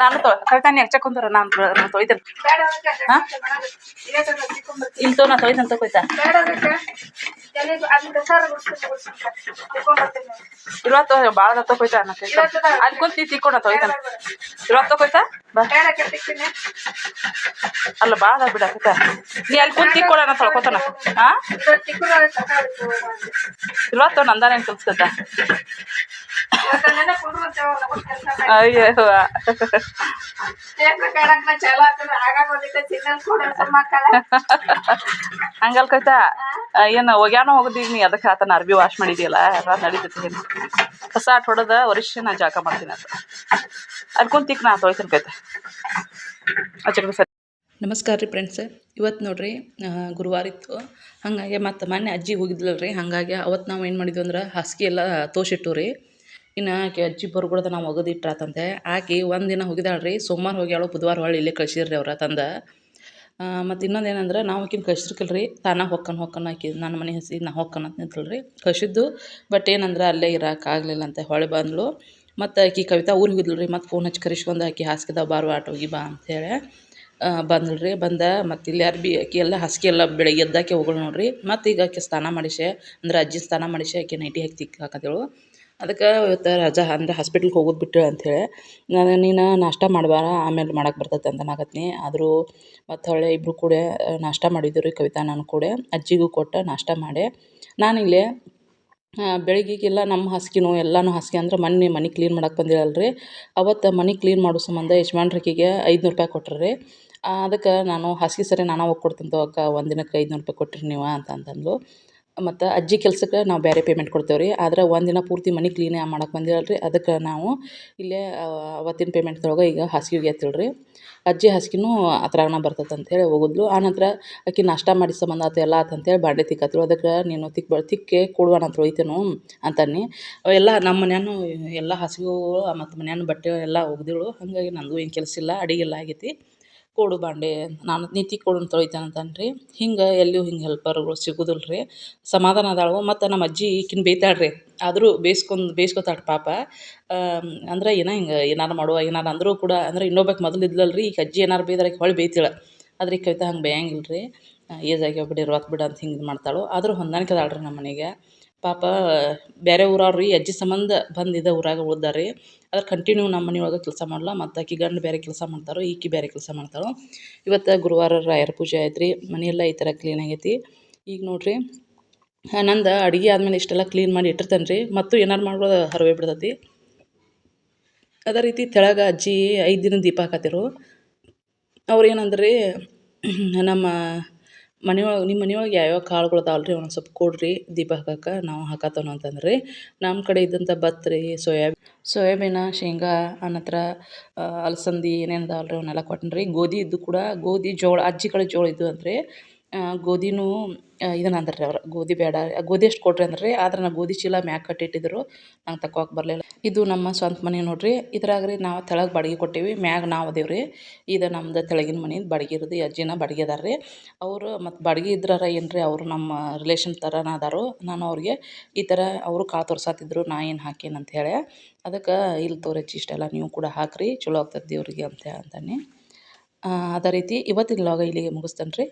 ನಾನು ತೊ ಹಚ್ಚಕ್ ಕುಂತಾರ ನಾನು ನಾನು ತೊಯ್ತೇನೆ. ಹಾ? ಇಲ್ಲಿ ತೋ ನಾ ತೊಯ್ತೇನೆ ತೋ ಕೊಯ್ತಾ? ಬೇಡ ಅದಕ್ಕೆ. ತಲೆಗೆ ಅದನ್ನ ಸಾರ ಬಿಡ್ತೀನಿ ಬಿಡ್ತೀನಿ ತಿಕ್ಕೊಂಡ್ಬರ್ತೀನಿ ಇವತ್ತು ಭಾಳ ಬಾ. ಅಲ್ಲಿ ಕುಂತಿ ತಿಕ್ಕೊಂಡ ತೊಯ್ತಾನೆ. ಇವತ್ತು ಕೊಯ್ತಾ ಬಾ. ಅಲ್ಲ ಭಾಳ ಬಿಡ ನೀ ಅಲ್ಲಿ ಕುಂತಿ ತಿಕ್ಕೊಳ ತೊಳ್ಕೊತಾನ ಹಾ? ಇವತ್ತು ನಂದಾನೇನು ಕಲ್ಸ್ಕೊತ ಅಯ್ಯೋ ಹಂಗಲ್ ಕೈತಾ ಏನು ಹೋಗ್ಯಾನ ಹೋಗದಿ ನೀ? ಅದಕ್ಕೆ ಆತನ ಅರ್ಬಿ ವಾಶ್ ಮಾಡಿದ್ಯಲ್ಲ ಅದ ನಡೀತೈತಿ ಹೊಸ ಆಟ ಹೊಡೆದ ವರ್ಷ ನಾ ಜಾಕ ಮಾಡ್ತೀನಿ ಅಂತ. ಕುಂತ ತಿಕ್ ನಾ ತೊಳಿತೀನಿ ಕೈತ ಅಚ್ಚರಿ ಸರಿ ನಮಸ್ಕಾರ ರೀ ಫ್ರೆಂಡ್ಸ್ ಇವತ್ತು ನೋಡ್ರಿ ಗುರುವಾರ ಇತ್ತು. ಹಂಗಾಗಿ ಮತ್ತು ಮೊನ್ನೆ ಅಜ್ಜಿ ಹೋಗಿದ್ಲಲ್ರಿ. ರೀ ಹಾಗಾಗಿ ಅವತ್ತು ನಾವು ಏನು ಮಾಡಿದ್ವಿ ಅಂದ್ರೆ ಹಾಸಿಗೆ ಎಲ್ಲ ತೋಸಿಟ್ಟು ರೀ ಇನ್ನು ಆಕೆ ಅಜ್ಜಿ ಬರ್ಗುಡ್ದ ನಾವು ಒಗದಿಟ್ರಾತಂತೆ ಆಕೆ ಒಂದಿನ ಹೋಗಿದಾಳೆ ರೀ ಸೋಮವಾರ ಹೋಗ್ಯಾಳು ಬುಧವಾರ ಹೊಳ್ಳಿ ಇಲ್ಲೇ ಕಳ್ಸಿರ್ರಿ ಅವ್ರ ತಂದ. ಮತ್ತು ಇನ್ನೊಂದು ಏನಂದ್ರೆ ನಾವು ಆಕಿನ ಕಳ್ಸಿರ್ಕಿಲ್ಲ ರೀ ತಾನ ಹೊಕ್ಕನ್ ಹೊಕ್ಕನ ಆಕಿ ನನ್ನ ಮನೆ ಹಸಿ ನಾ ಹೊಕ್ಕನ್ ಅಂತ ನಿಂತಳು ರೀ ಕಳ್ಸಿದ್ದು. ಬಟ್ ಏನಂದ್ರೆ ಅಲ್ಲೇ ಇರೋಕ್ಕಾಗಲಿಲ್ಲ ಅಂತ ಹೊಳೆ ಬಂದಳು ಮತ್ತು ಆಕಿ ಕವಿತಾ ಊರಿಗೆ ಹೋಗಿದ್ಲು ರೀ ಮತ್ತು ಫೋನ್ ಹಚ್ಚಿ ಕರಿಸ್ಕೊಂಡು ಆಕಿ ಹಾಸಿಗೆದಾಗ ಬಾರು ಆಟೋಗಿ ಬಾ ಅಂತೇಳಿ ಬಂದಳು ರೀ ಬಂದ, ಮತ್ತು ಇಲ್ಲಿ ಅರ್ಬಿ ಆಕಿ ಎಲ್ಲ ಹಸ್ಕಿ ಎಲ್ಲ ಬೆಳಗ್ಗೆ ಎದ್ದಾಕೆ ಹೋಗಳು ನೋಡ್ರಿ. ಮತ್ತು ಈಗ ಆಕೆ ಸ್ನಾನ ಮಾಡಿಸೆ ಅಂದ್ರೆ ಅಜ್ಜಿ ಸ್ನಾನ ಮಾಡಿಸಿ ಆಕೆ ನೈಟಿ ಹಾಕಿ ತಿಕ್ ಹಾಕತ್ತೇಳು ಅದಕ್ಕೆ ಇವತ್ತು ರಜಾ ಅಂದ್ರೆ ಹಾಸ್ಪಿಟ್ಲ್ಗೆ ಹೋಗೋದು ಬಿಟ್ಟು ಅಂಥೇಳಿ ನಾನು ನೀನು ನಾಷ್ಟ ಮಾಡಬಾರ, ಆಮೇಲೆ ಮಾಡಕ್ಕೆ ಬರ್ತೈತೆ ಅಂತ ಆದರೂ ಮತ್ತು ಹೊಳ್ಳಿ ಇಬ್ಬರು ಕೂಡ ನಾಷ್ಟ ಮಾಡಿದ್ರು ರೀ ಕವಿತಾ ನಾನು ಕೂಡ. ಅಜ್ಜಿಗೂ ಕೊಟ್ಟು ನಾಷ್ಟ ಮಾಡಿ. ನಾನಿಲ್ಲೇ ಬೆಳಗ್ಗೆಗೆಲ್ಲ ನಮ್ಮ ಹಾಸಿಗೆನೂ ಎಲ್ಲನೂ ಹಾಸಿಗೆ ಅಂದ್ರೆ ಮೊನ್ನೆ ಮನೆ ಕ್ಲೀನ್ ಮಾಡಕ್ಕೆ ಬಂದಿರಲ್ಲ ರೀ ಅವತ್ತು ಮನೆ ಕ್ಲೀನ್ ಮಾಡೋ ಸಂಬಂಧ ಯಜಮಾನ್ರಿಗೆ ಐದುನೂರು ರೂಪಾಯಿ ಕೊಟ್ಟರು ರೀ. ಅದಕ್ಕೆ ನಾನು ಹಾಸಿಗೆ ಸರಿ ನಾನು ಹೋಗಿ ಕೊಡ್ತೀನಿ ಅಕ್ಕ, ಒಂದು ದಿನಕ್ಕೆ ಐದುನೂರು ರೂಪಾಯಿ ಕೊಟ್ಟಿರಿ ನೀವು ಅಂತ ಅಂತಂದ್ಲು ಮತ್ತು ಅಜ್ಜಿ ಕೆಲ್ಸಕ್ಕೆ ನಾವು ಬೇರೆ ಪೇಮೆಂಟ್ ಕೊಡ್ತೇವೆ ರೀ ಆದ್ರೆ ಒಂದಿನ ಪೂರ್ತಿ ಮನೆ ಕ್ಲೀನ್ ಮಾಡಕ್ಕೆ ಬಂದಿರಲ್ಲ ರೀ ಅದಕ್ಕೆ ನಾವು ಇಲ್ಲೇ ಅವತ್ತಿನ ಪೇಮೆಂಟ್ದೊಳಗೆ ಈಗ ಹಾಸಿಗೆ ಒಗ್ಯಾತಿಲ್ಲ ರೀ ಅಜ್ಜಿ ಹಾಸಿಗೆನೂ ಅತ್ರಾಗನ ಬರ್ತದೆ ಅಂತೇಳಿ ಹೋಗಿದ್ಲು. ಆನಂತರ ಆಕೆ ನಾಷ್ಟ ಮಾಡಿ ಸಂಬಂಧ ಆತು, ಎಲ್ಲ ಆತು ಅಂತೇಳಿ ಬಾಂಡೆ ತಿಕ್ಕತ್ಳು ಅದಕ್ಕೆ ನೀನು ತಿಕ್, ಬ, ತಿಕ್ಕೆ ಕೊಡುವ ಅಂತ ಹೋಯ್ತೇನು ಅಂತನ್ನಿ. ಎಲ್ಲ ನಮ್ಮ ಮನೆಯೂ ಎಲ್ಲ ಹಾಸಿಗೆಗಳು ಮತ್ತು ಮನೆಯೂ ಬಟ್ಟೆ ಎಲ್ಲ ಒಗ್ದಿಳು. ಹಾಗಾಗಿ ನಂದು ಏನು ಕೆಲಸ ಇಲ್ಲ ಅಡಿಗೆಲ್ಲ ಆಗೈತಿ. ಕೊಡು ಬಾಂಡೆ, ನಾನು ನೀತಿ ಕೊಡು ಅಂತ ತೊಳಿತಾನೆ ಅಂತಾನೆ ರೀ ಹಿಂಗೆ ಎಲ್ಲಿಯೂ ಹಿಂಗೆ ಹೆಲ್ಪರ್ಗಳು ಸಿಗುದಿಲ್ಲ ರೀ ಸಮಾಧಾನ ಅದಾಳು ಮತ್ತು ನಮ್ಮ ಅಜ್ಜಿ ಈಕಿನ ಬೈತಾಳೆ ರೀ ಆದರೂ ಬೇಯ್ಸ್ಕೊಂಡು ಬೇಯ್ಸ್ಕೊತಾಳೆ ಪಾಪ. ಅಂದ್ರೆ ಏನೋ ಹಿಂಗೆ ಏನಾರು ಮಾಡುವ, ಏನಾರು ಅಂದರೂ ಕೂಡ ಅಂದ್ರೆ ಇನ್ನೊಬ್ಬಕ್ಕೆ ಮೊದಲು ಇದ್ಲಲ್ಲ ರೀ ಈಗ ಅಜ್ಜಿ ಏನಾರು ಬೈದ್ರೆ ಆಕಿ ಹೊಳ್ಳಿ ಬೈತಾಳೆ ಆದ್ರೆ ಈ ಕವಿತಾ ಹಂಗೆ ಬೇಯಂಗಿಲ್ಲ ರೀ ಏಜ್ ಬಿಡಿ ರೊಕ್ಕ ಬಿಡು ಅಂತ ಹಿಂಗೆ ಇದು ಮಾಡ್ತಾಳು. ಆದರೂ ಹೊಂದಾಣಿಕೆ ಅದಾಳೆ ರೀ ನಮ್ಮ ಮನೆಗೆ. ಪಾಪ, ಬೇರೆ ಊರವ್ರು ರೀ ಅಜ್ಜಿ ಸಂಬಂಧ ಬಂದು ಇದೇ ಊರಾಗ ಉಳ್ದಾರೆ ರೀ. ಆದ್ರೆ ಕಂಟಿನ್ಯೂ ನಮ್ಮ ಮನೆ ಕೆಲಸ ಮಾಡಲ್ಲ ಮತ್ತು ಆಕಿ ಗಂಡು ಬೇರೆ ಕೆಲಸ ಮಾಡ್ತಾರೋ, ಈಕಿ ಬೇರೆ ಕೆಲಸ ಮಾಡ್ತಾಳೆ. ಇವತ್ತು ಗುರುವಾರ ರಾಯರ ಪೂಜೆ ಆಯ್ತು ರೀ ಮನೆಯೆಲ್ಲ ಈ ಥರ ಕ್ಲೀನ್ ಆಗೈತಿ. ಈಗ ನೋಡಿರಿ, ನಂದು ಅಡುಗೆ ಆದಮೇಲೆ ಇಷ್ಟೆಲ್ಲ ಕ್ಲೀನ್ ಮಾಡಿ ಇಟ್ಟಿರ್ತೇನೆ ರೀ, ಮತ್ತು ಏನಾರು ಮಾಡ್ಬೋದು ಹರವೇ ಬಿಡ್ತೈತಿ. ಅದೇ ರೀತಿ ತೆಳಗೆ ಅಜ್ಜಿ ಐದು ದಿನ ದೀಪ ಹಾಕತ್ತಿರು. ಅವ್ರು ಏನಂದ್ರೆ ನಮ್ಮ ಮನೆಯೊಳಗೆ ನಿಮ್ಮ ಮನೆಯೊಳಗೆ ಯಾವ್ಯಾವ ಕಾಳುಗಳು ಅದಾವಲ್ಲ ರೀ ಸ್ವಲ್ಪ ಕೊಡ್ರಿ, ದೀಪ ಹಾಕಕ್ಕೆ ನಾವು ಹಾಕತ್ತೇವೆ ಅಂತಂದ್ರೆ. ನಮ್ಮ ಕಡೆ ಇದ್ದಂಥ ಭತ್ತ ರೀ ಸೋಯಾ ಸೋಯಾಬೀನ, ಶೇಂಗಾ ಅನಂತರ ಅಲಸಂದಿ ಏನೇನು ಅದಾವಲ್ಲ ಅವನ್ನೆಲ್ಲ ಕೊಟ್ಟನು ರೀ ಗೋಧಿ ಇದ್ದು ಕೂಡ, ಗೋಧಿ ಜೋಳ, ಅಜ್ಜಿ ಕಡೆ ಜೋಳ ಇದ್ದು ಅಂದ್ರೆ ಗೋಧಿನೂ ಇದನ್ನ ಅಂದ್ರೆ ರೀ ಅವ್ರು, ಗೋಧಿ ಬೇಡ, ಗೋಧಿ ಅಷ್ಟು ಕೊಡ್ರಿ ಅಂದ್ರೆ ರೀ ಆದ್ರೆ ನಾ ಗೋಧಿ ಚೀಲ ಮ್ಯಾಗ ಕಟ್ಟಿಟ್ಟಿದ್ರು, ನಂಗೆ ತಕೋಕೆ ಬರಲಿಲ್ಲ. ಇದು ನಮ್ಮ ಸ್ವಂತ ಮನೆ ನೋಡಿರಿ ಇದ್ರಾಗ ರೀ ನಾವು ತೆಳಗೆ ಬಾಡಿಗೆ ಕೊಟ್ಟೀವಿ, ಮ್ಯಾಗ ನಾವು ಅದೇವ್ರಿ, ಇದು ನಮ್ದು ತೆಳಗಿನ ಮನೆ, ಬಾಡಿಗೆ ಇರೋದು ಅಜ್ಜಿನ ಬಾಡಿಗೆ ಅದಾರ ರೀ ಅವರು ಮತ್ತು ಬಾಡಿಗೆ ಇದ್ರಾರ ಏನು ರೀ ಅವರು ನಮ್ಮ ರಿಲೇಷನ್ ಥರನ ಅದಾರು, ನಾನು ಅವ್ರಿಗೆ ಈ ಥರ ಅವರು ಕಾಳು ತೋರ್ಸಾತಿದ್ರು, ನಾ ಏನು ಹಾಕೇನು ಅಂತ ಹೇಳಿ ಅದಕ್ಕೆ ಇಲ್ಲಿ ತೋರಚ್ಚಿ ಇಷ್ಟೆಲ್ಲ ನೀವು ಕೂಡ ಹಾಕಿರಿ, ಚಲೋ ಆಗ್ತದೆ ದೇವ್ರಿಗೆ ಅಂತ ಅಂತಾನೆ. ಅದೇ ರೀತಿ ಇವತ್ತಿನ ಲಾಗ ಇಲ್ಲಿಗೆ ಮುಗಿಸ್ತೇನೆ ರೀ